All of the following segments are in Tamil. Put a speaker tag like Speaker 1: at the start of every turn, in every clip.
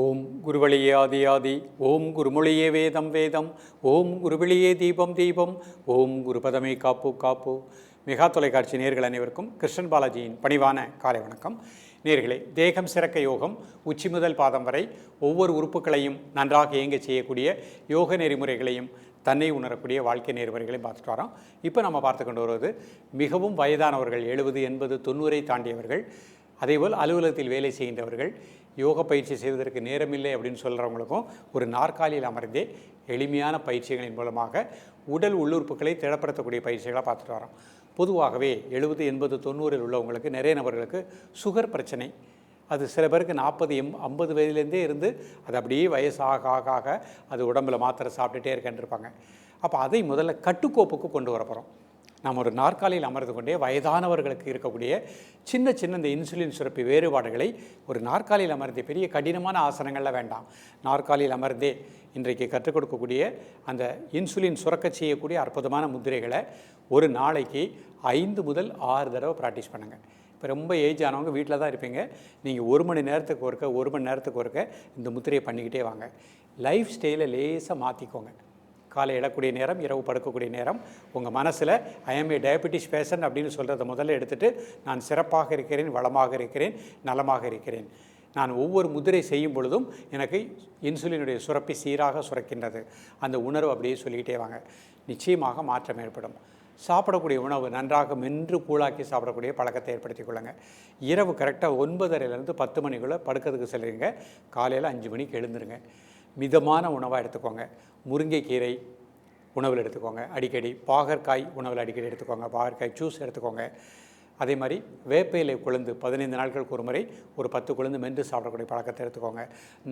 Speaker 1: ஓம் குருவழியே ஆதி ஆதி ஓம் குருமொழியே வேதம் வேதம் ஓம் குருவிழியே தீபம் தீபம் ஓம் குருபதமே காப்பு காப்பு. மெகா தொலைக்காட்சி நேர்கள் அனைவருக்கும் கிருஷ்ணன் பாலாஜியின் பணிவான காலை வணக்கம். நேர்களே தேகம் சிறக்க யோகம் உச்சி முதல் பாதம் வரை ஒவ்வொரு உறுப்புகளையும் நன்றாக இயங்க செய்யக்கூடிய யோக நெறிமுறைகளையும் தன்னை உணரக்கூடிய வாழ்க்கை நெறிமுறைகளையும் பார்த்துட்டு வரோம். இப்போ நம்ம பார்த்து கொண்டு வருவது மிகவும் வயதானவர்கள் எழுபது எண்பது தொண்ணூறை தாண்டியவர்கள் அதேபோல் அலுவலகத்தில் வேலை செய்கின்றவர்கள் யோக பயிற்சி செய்வதற்கு நேரமில்லை அப்படின்னு சொல்கிறவங்களுக்கும் ஒரு நாற்காலியில் அமர்ந்தே எளிமையான பயிற்சிகளின் மூலமாக உடல் உள்ளுறுப்புகளை திடப்படுத்தக்கூடிய பயிற்சிகளாக பார்த்துட்டு வரோம். பொதுவாகவே எழுபது எண்பது தொண்ணூறில் உள்ளவங்களுக்கு நிறைய நபர்களுக்கு சுகர் பிரச்சனை. அது சில பேருக்கு நாற்பது எம் ஐம்பது வயதுலேருந்தே இருந்து அது அப்படியே வயசாக ஆக ஆக அது உடம்பில் மாத்திரை சாப்பிட்டுட்டே இருக்கேன் இருப்பாங்க அப்போ அதை முதல்ல கட்டுக்கோப்புக்கு கொண்டு வர போகிறோம் நாம் ஒரு நாற்காலியில் அமர்ந்து கொண்டே வயதானவர்களுக்கு இருக்கக்கூடிய சின்ன சின்ன இந்த இன்சுலின் சுரப்பி வேறுபாடுகளை ஒரு நாற்காலியில் அமர்ந்தே பெரிய கடினமான ஆசனங்களில் வேண்டாம். நாற்காலியில் அமர்ந்தே இன்றைக்கு கற்றுக் கொடுக்கக்கூடிய அந்த இன்சுலின் சுரக்க செய்யக்கூடிய அற்புதமான முத்திரைகளை ஒரு நாளைக்கு ஐந்து முதல் ஆறு தடவை ப்ராக்டிஸ் பண்ணுங்கள் இப்போ ரொம்ப ஏஜ் ஆனவங்க வீட்டில் தான் இருப்பீங்க. நீங்கள் ஒரு மணி நேரத்துக்கு ஒருக்க ஒரு மணி நேரத்துக்கு ஒருக்க இந்த முத்திரையை பண்ணிக்கிட்டே வாங்க. லைஃப் ஸ்டைலை லேசாக மாற்றிக்கோங்க காலை இடக்கூடிய நேரம் இரவு படுக்கக்கூடிய நேரம். உங்கள் மனசில் ஐஎம் ஏ டயபெட்டிஸ் பேஷன் அப்படின்னு சொல்கிறத முதல்ல எடுத்துகிட்டு நான் சிறப்பாக இருக்கிறேன் வளமாக இருக்கிறேன் நலமாக இருக்கிறேன். நான் ஒவ்வொரு முதிரை செய்யும் பொழுதும் எனக்கு இன்சுலினுடைய சுரப்பி சீராக சுரக்கின்றது. அந்த உணர்வு அப்படியே சொல்லிக்கிட்டே வாங்க. நிச்சயமாக மாற்றம் ஏற்படும். சாப்பிடக்கூடிய உணவு நன்றாக மென்று கூழாக்கி சாப்பிடக்கூடிய பழக்கத்தை ஏற்படுத்திக் கொள்ளுங்க. இரவு கரெக்டாக ஒன்பதரைலேருந்து பத்து மணிக்குள்ளே படுக்கிறதுக்கு செல்லுங்க காலையில் அஞ்சு மணிக்கு எழுந்துருங்க. மிதமான உணவாக எடுத்துக்கோங்க. முருங்கைக்கீரை உணவில் எடுத்துக்கோங்க. அடிக்கடி பாகற்காய் உணவில் அடிக்கடி எடுத்துக்கோங்க. பாகற்காய் ஜூஸ் எடுத்துக்கோங்க. அதே மாதிரி வேப்பையிலை கொழுந்து பதினைந்து நாட்களுக்கு ஒரு முறை ஒரு பத்து குழந்து மென்று சாப்பிடக்கூடிய பழக்கத்தை எடுத்துக்கோங்க.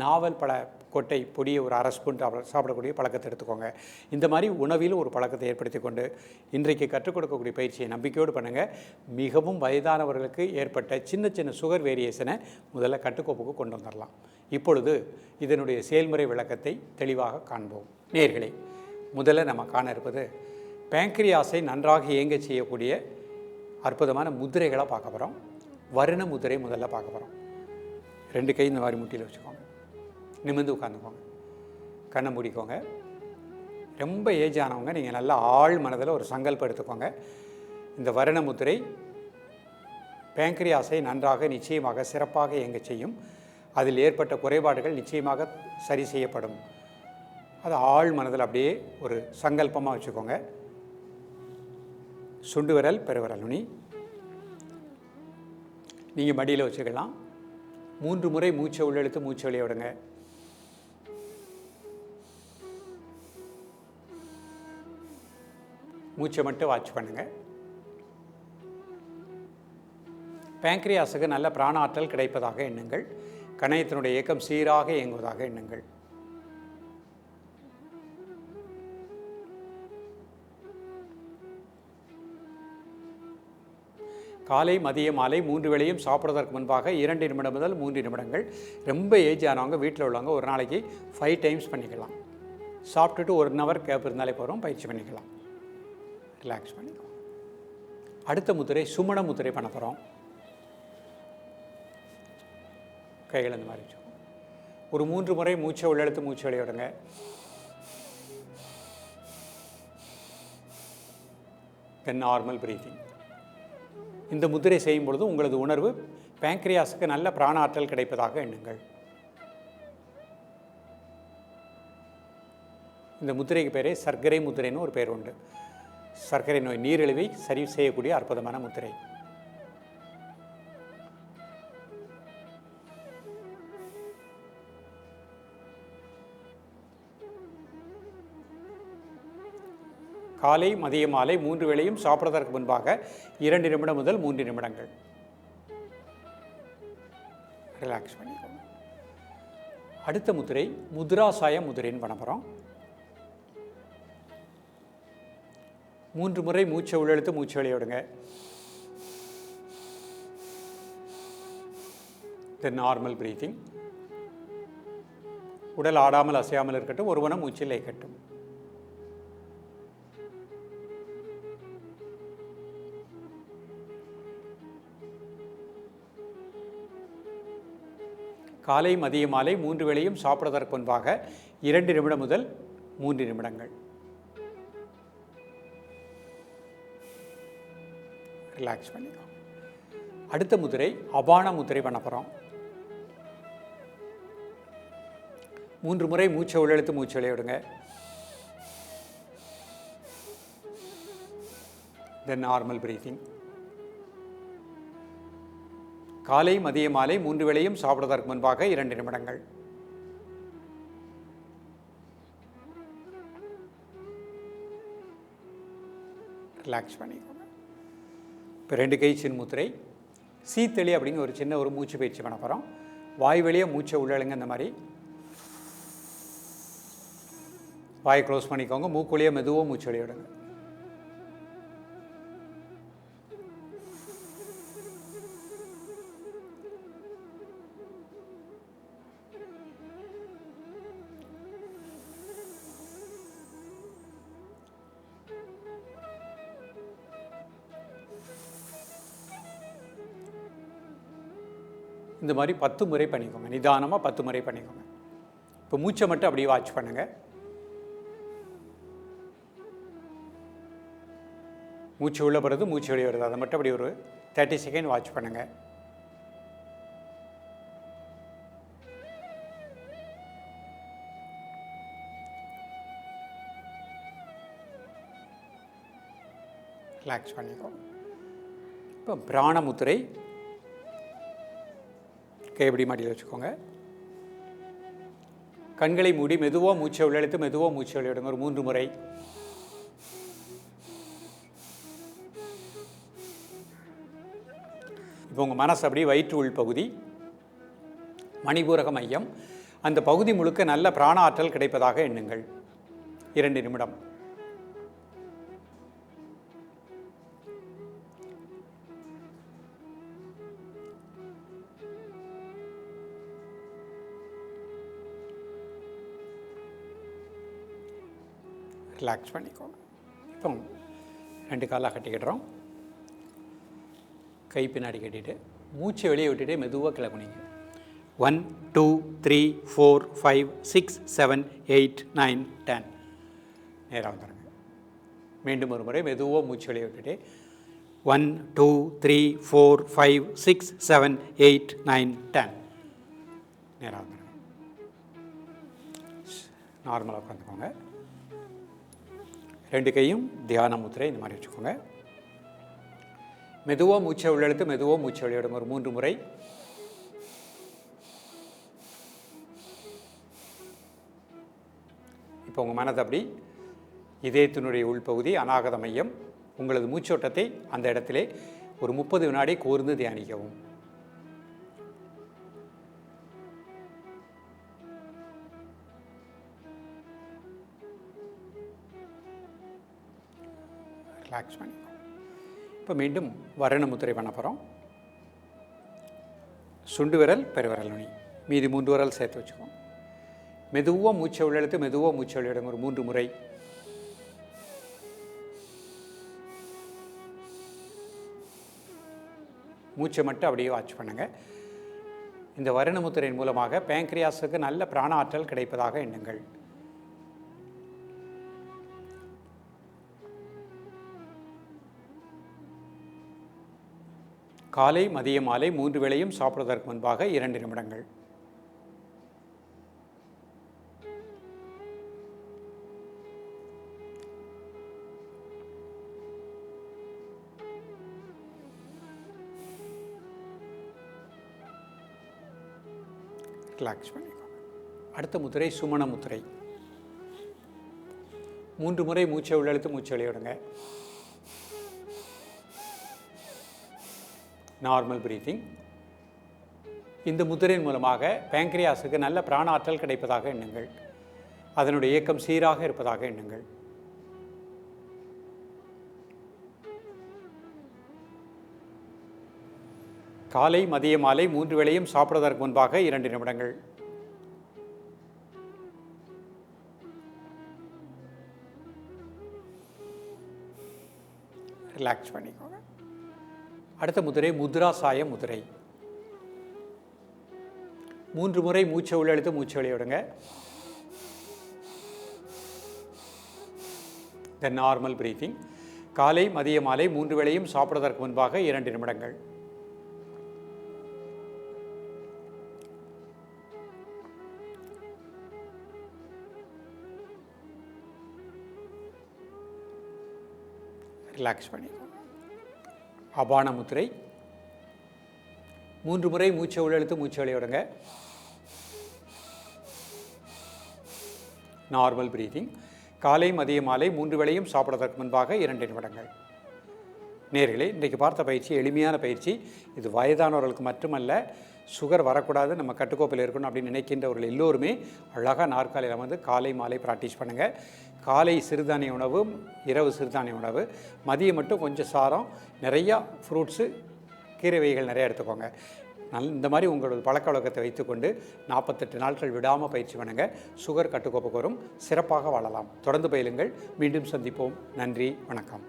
Speaker 1: நாவல் பழ கொட்டை பொடியை ஒரு அரை ஸ்பூன் சாப்பிட சாப்பிடக்கூடிய பழக்கத்தை எடுத்துக்கோங்க. இந்த மாதிரி உணவில் ஒரு பழக்கத்தை ஏற்படுத்தி கொண்டு இன்றைக்கு கற்றுக் கொடுக்கக்கூடிய பயிற்சியை நம்பிக்கையோடு பண்ணுங்கள் மிகவும் வயதானவர்களுக்கு ஏற்பட்ட சின்ன சின்ன சுகர் வேரியேஷனை முதல்ல கட்டுக்கோப்புக்கு கொண்டு வந்துடலாம் இப்பொழுது இதனுடைய செயல்முறை விளக்கத்தை தெளிவாக காண்போம். நேர்களே முதல்ல நம்ம காண இருப்பது பேங்க்ரியாஸை நன்றாக இயங்க செய்யக்கூடிய அற்புதமான முதிரைகளாக பார்க்க போகிறோம் வருண முதிரை முதல்ல பார்க்க போகிறோம் ரெண்டு கை இந்த மாதிரி முட்டியில் வச்சுக்கோங்க. நிமிர்ந்து உட்காந்துக்கோங்க கண்ணை மூடிக்கோங்க. ரொம்ப ஏஜ் ஆனவங்க நீங்கள் நல்லா ஆழ் மனதில் ஒரு சங்கல்பம் எடுத்துக்கோங்க. இந்த வருண முதிரை பேங்க்ரியாஸை நன்றாக நிச்சயமாக சிறப்பாக இயங்க செய்யும் அதில் ஏற்பட்ட குறைபாடுகள் நிச்சயமாக சரி செய்யப்படும். அது ஆழ் மனதில் அப்படியே ஒரு சங்கல்பமாக வச்சுக்கோங்க. சுண்டு விரல் பெருவிரல் நுனி. நீங்கள் மடியில் வச்சுக்கலாம். மூன்று முறை மூச்சை உள்ளெழுத்து மூச்சை வெளியே விடுங்க. மூச்சை மட்டும் வாட்ச் பண்ணுங்க. பேங்க்ரியாஸுக்கு நல்ல பிராண ஆற்றல் கிடைப்பதாக எண்ணுங்கள். கணையத்தினுடைய இயக்கம் சீராக இயங்குவதாக எண்ணுங்கள். காலை மதிய மாலை மூன்று வேளையும் சாப்பிட்றதற்கு முன்பாக இரண்டு நிமிடம் முதல் மூன்று நிமிடங்கள். ரொம்ப ஏஜ் ஆனவங்க வீட்டில் உள்ளவங்க ஒரு நாளைக்கு ஃபைவ் டைம்ஸ் பண்ணிக்கலாம். சாப்பிட்டுட்டு ஒரு ஹவர் கேப் இருந்தாலே போகிறோம் பயிற்சி பண்ணிக்கலாம். ரிலாக்ஸ் பண்ணிக்கலாம் அடுத்த முத்திரை சுமண முத்திரை பண்ண போகிறோம் கைகள் இந்த மாதிரி வச்சுக்கோங்க ஒரு மூன்று முறை மூச்சை உள்ளெழுத்து மூச்சை வெளியே விடுங்க. தென் நார்மல் பிரீத்திங் இந்த முத்திரை செய்யும் பொழுது உங்களது உணர்வு பேங்க்ரியாஸுக்கு நல்ல பிராண ஆற்றல் கிடைப்பதாக எண்ணுங்கள். இந்த முத்திரைக்கு பேரே சர்க்கரை முத்திரைன்னு ஒரு பேர் உண்டு. சர்க்கரை நோய் நீரிழிவை சரி செய்யக்கூடிய அற்புதமான முத்திரை காலை மதிய மாலை மூன்று வேளையும் சாப்பிட்றதற்கு முன்பாக இரண்டு நிமிடம் முதல் மூன்று நிமிடங்கள். ரிலாக்ஸ் பண்ணிக்கோங்க. அடுத்த முதிரை முதுராசாய முதிரைன்னு பண்ண போகிறோம் மூன்று முறை மூச்சை உள்ளெழுத்து மூச்சு விளையாடுங்க விடுங்க. தென் நார்மல் பிரீத்திங் உடல் ஆடாமல் அசையாமல் இருக்கட்டும் ஒருவனம் மூச்சில் கட்டும் காலை மதிய மாலை மூன்று வேளையும் சாப்பிடுவதற்கு முன்பாக இரண்டு நிமிடம் முதல் மூன்று நிமிடங்கள். ரிலாக்ஸ் பண்ணிக்கோ. அடுத்த முதிரை அபான முதிரை பண்ண போகிறோம் மூன்று முறை மூச்சை உள்ளெழுத்து மூச்சு விளையாடுங்க தென் நார்மல் பிரீத்திங் காலை மதிய மாலை மூன்று வேளையும் சாப்பிடுவதற்கு முன்பாக இரண்டு நிமிடங்கள். ரிலாக்ஸ் பண்ணிக்கோங்க. இப்போ ரெண்டு கை சின்முத்திரை சீத்தளி அப்படிங்கிற ஒரு சின்ன ஒரு மூச்சு பயிற்சி பண்ண போகிறோம் வாய் வழியாக மூச்சை உள்ளழுங்க இந்த மாதிரி. வாயை க்ளோஸ் பண்ணிக்கோங்க. மூக்குழியே மெதுவாக மூச்சு வெளியிடுங்க இந்த மாதிரி பத்து முறை பண்ணிக்கோங்க. நிதானமாக பத்து முறை பண்ணிக்கோங்க. இப்போ மூச்சை மட்டும் அப்படியே வாட்ச் பண்ணுங்கள் மூச்சு உள்ள போகிறது மூச்சு வெளியே வருது. அதை மட்டும் அப்படி ஒரு தேர்ட்டி செகண்ட் வாட்ச் பண்ணுங்கள் ரிலாக்ஸ் பண்ணிக்கோ. இப்போ பிராணமுத்திரை கைப்படி மாட்டியில் வச்சுக்கோங்க. கண்களை மூடி மெதுவாக மூச்சை உள்ளெழுத்து மெதுவாக மூச்சை விளையாடுங்க ஒரு மூன்று முறை. இப்போ உங்கள் மனசு அப்படியே வயிற்று உள் பகுதி மணிபூரக மையம். அந்த பகுதி முழுக்க நல்ல பிராண ஆற்றல் கிடைப்பதாக எண்ணுங்கள். இரண்டு நிமிடம். ரிலாக்ஸ் பண்ணிக்கோங்க. இப்போ ரெண்டு காலாக கட்டிக்கிடுறோம் கை பின்னாடி கட்டிட்டு மூச்சை வெளியே விட்டுட்டு மெதுவாக கிளம்புனீங்க one two three four five six seven eight nine ten நேராக வந்துடுங்க மீண்டும் ஒரு முறை மெதுவாக மூச்சு வெளியே விட்டுட்டு one two three four five six seven eight nine ten நேராக வந்துடுங்க நார்மலாக உட்காந்துக்கோங்க. ரெண்டு கையும் தியான முத்திரை இந்த மாதிரி வச்சுக்கோங்க. மெதுவாக மூச்சை உள்ளெழுத்து மெதுவாக மூச்சை வெளியிடும். ஒரு மூன்று முறை. இப்போ உங்கள் மனது அப்படி இதயத்தினுடைய உள்பகுதி அநாகத மையம் உங்களது மூச்சோட்டத்தை அந்த இடத்திலே ஒரு முப்பது வினாடி கூர்ந்து தியானிக்கவும். ரிலாக்ஸ் பண்ணிக்கோ. இப்போ மீண்டும் வரண முத்திரை பண்ண போகிறோம் சுண்டு விரல் பெருவிரல் நுனி. மீதி மூன்று விரல் சேர்த்து வச்சுக்கோம் மெதுவாக மூச்சை உள்ளெழுத்து மெதுவாக மூச்சை உள்ளிடுங்க ஒரு மூன்று முறை. மூச்சை மட்டும் அப்படியே வாட்ச் பண்ணுங்கள் இந்த வருணமுத்திரையின் மூலமாக பேங்க்ரியாஸுக்கு நல்ல பிராண ஆற்றல் கிடைப்பதாக எண்ணுங்கள். காலை மதிய மாலை மூன்று வேளையும் சாப்பிடுவதற்கு முன்பாக இரண்டு நிமிடங்கள். ரிலாக்ஸ் பண்ணிக்கோங்க. அடுத்த முத்திரை சுமண முத்திரை. மூன்று முறை மூச்சை உள்ளெழுத்து மூச்சை வெளியிடுங்க நார்மல் பிரீத்திங் இந்த முத்திரையின் மூலமாக பேங்க்ரியாஸுக்கு நல்ல பிராண ஆற்றல் கிடைப்பதாக எண்ணுங்கள். அதனுடைய இயக்கம் சீராக இருப்பதாக எண்ணுங்கள். காலை மதிய மாலை மூன்று வேளையும் சாப்பிடுவதற்கு முன்பாக இரண்டு நிமிடங்கள். ரிலாக்ஸ் பண்ணிக்கோங்க. அடுத்த முதிரை முத்ராசாய முதிரை. மூன்று முறை மூச்சை உள்ளெழுத்து மூச்சை வெளியே த நார்மல் பிரீத்திங் காலை மதிய மாலை மூன்று வேளையும் சாப்பிடுவதற்கு முன்பாக இரண்டு நிமிடங்கள். ரிலாக்ஸ் பண்ணிக்கோங்க அபான முத்திரை மூன்று முறை மூச்சை உள்ளெழுத்து மூச்சை வெளியே நார்மல் பிரீதிங் காலை மதிய மாலை மூன்று வேளையும் சாப்பிடுவதற்கு முன்பாக இரண்டு நிமிடங்கள். நேர்களே இன்றைக்கு பார்த்த பயிற்சி எளிமையான பயிற்சி. இது வயதானவர்களுக்கு மட்டுமல்ல சுகர் வரக்கூடாது நம்ம கட்டுக்கோப்பில் இருக்கணும் அப்படின்னு நினைக்கின்றவர்கள் எல்லோருமே அழகாக நாற்காலியில் வந்து காலை மாலை ப்ராக்டிஸ் பண்ணுங்கள் காலை சிறுதானிய உணவு இரவு சிறுதானிய உணவு மதியம் மட்டும் கொஞ்சம் சாரம் நிறையா ஃப்ரூட்ஸு கீரை வகைகள் நிறையா எடுத்துக்கோங்க. நல் இந்த மாதிரி உங்களோட பழக்க வழக்கத்தை வைத்துக்கொண்டு நாற்பத்தெட்டு நாட்கள் விடாமல் பயிற்சி பண்ணுங்கள் சுகர் கட்டுக்கோப்புக்கு வரும் சிறப்பாக வாழலாம். தொடர்ந்து பயிலுங்கள். மீண்டும் சந்திப்போம். நன்றி. வணக்கம்.